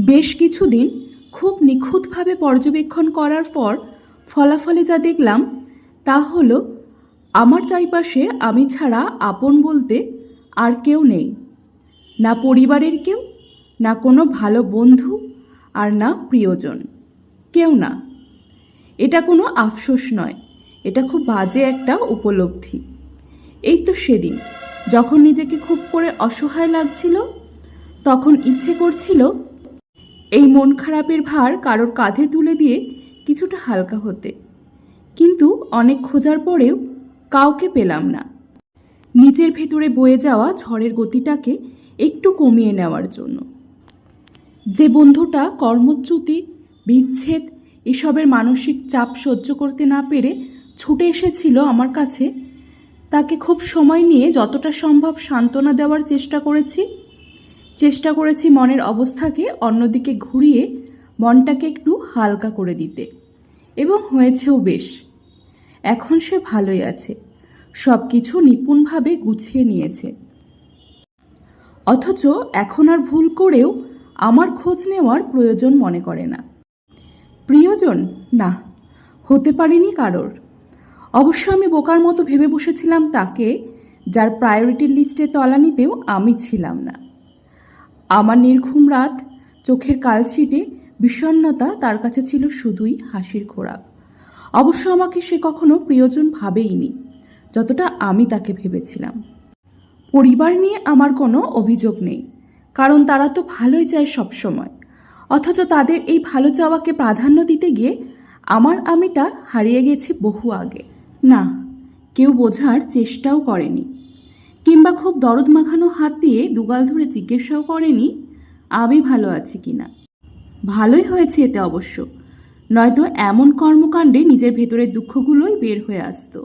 বেশ কিছুদিন খুব নিখুঁতভাবে পর্যবেক্ষণ করার পর ফলাফলে যা দেখলাম, তা হলো, আমার চারিপাশে আমি ছাড়া আপন বলতে আর কেউ নেই। না পরিবারের কেউ, না কোনো ভালো বন্ধু আর না প্রিয়জন। কেউ না। এটা কোনো আফসোস নয়, এটা খুব বাজে একটা উপলব্ধি। এই তো সেদিন, যখন নিজেকে খুব করে অসহায় লাগছিল, তখন ইচ্ছে করছিল এই মন খারাপের ভার কারোর কাঁধে তুলে দিয়ে কিছুটা হালকা হতে। কিন্তু অনেক খোঁজার পরেও কাউকে পেলাম না। নিজের ভেতরে বয়ে যাওয়া ঝড়ের গতিটাকে একটু কমিয়ে নেওয়ার জন্য। যে বন্ধুটা, কর্মচ্যুতি, বিচ্ছেদ, এসবের মানসিক চাপ সহ্য করতে না পেরে ছুটে এসেছিল আমার কাছে, তাকে খুব সময় নিয়ে যতটা সম্ভব সান্ত্বনা দেওয়ার চেষ্টা করেছি। চেষ্টা করেছি মনের অবস্থাকে অন্যদিকে ঘুরিয়ে মনটাকে একটু হালকা করে দিতে। এবং হয়েছেও বেশ। এখন সে ভালোই আছে। সব কিছু নিপুণভাবে গুছিয়ে নিয়েছে। অথচ এখন আর ভুল করেও আমার খোঁজ নেওয়ার প্রয়োজন মনে করে না। প্রিয়জন? না, হতে পারিনি কারোর। অবশ্য আমি বোকার মতো ভেবে বসেছিলাম তাকে, যার প্রায়োরিটির লিস্টে তলানিতেও আমি ছিলাম না। আমার নির্ঘুম রাত, চোখের কালছিটে বিষণ্ণতা তার কাছে ছিল শুধুই হাসির খোরাক। অবশ্য আমাকে সে কখনো প্রিয়জন ভাবেইনি, যতটা আমি তাকে ভেবেছিলাম। পরিবার নিয়ে আমার কোনো অভিযোগ নেই, কারণ তারা তো ভালোই চায় সবসময়। অথচ তাদের এই ভালো চাওয়াকে প্রাধান্য দিতে গিয়ে আমার আমিটা হারিয়ে গেছে বহু আগে। না, কেউ বোঝার চেষ্টাও করেনি। কিংবা খুব দরদ মাখানো হাত দিয়ে দুগাল ধরে জিজ্ঞাসাও করেনি, আমি ভালো আছি কিনা ভালোই হয়েছে এতে অবশ্য। নয়তো এমন কর্মকাণ্ডে নিজের ভেতরের দুঃখগুলোই বের হয়ে আসতো।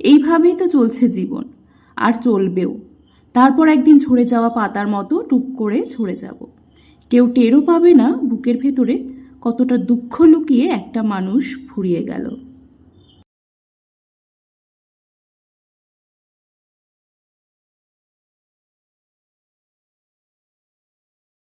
এইভাবেই তো চলছে জীবন, আর চলবেও। তারপর একদিন ঝরে যাওয়া পাতার মতো টুপ করে ঝরে যাব। কেউ টেরও পাবে না বুকের ভেতরে কতটা দুঃখ লুকিয়ে একটা মানুষ ফুরিয়ে গেল।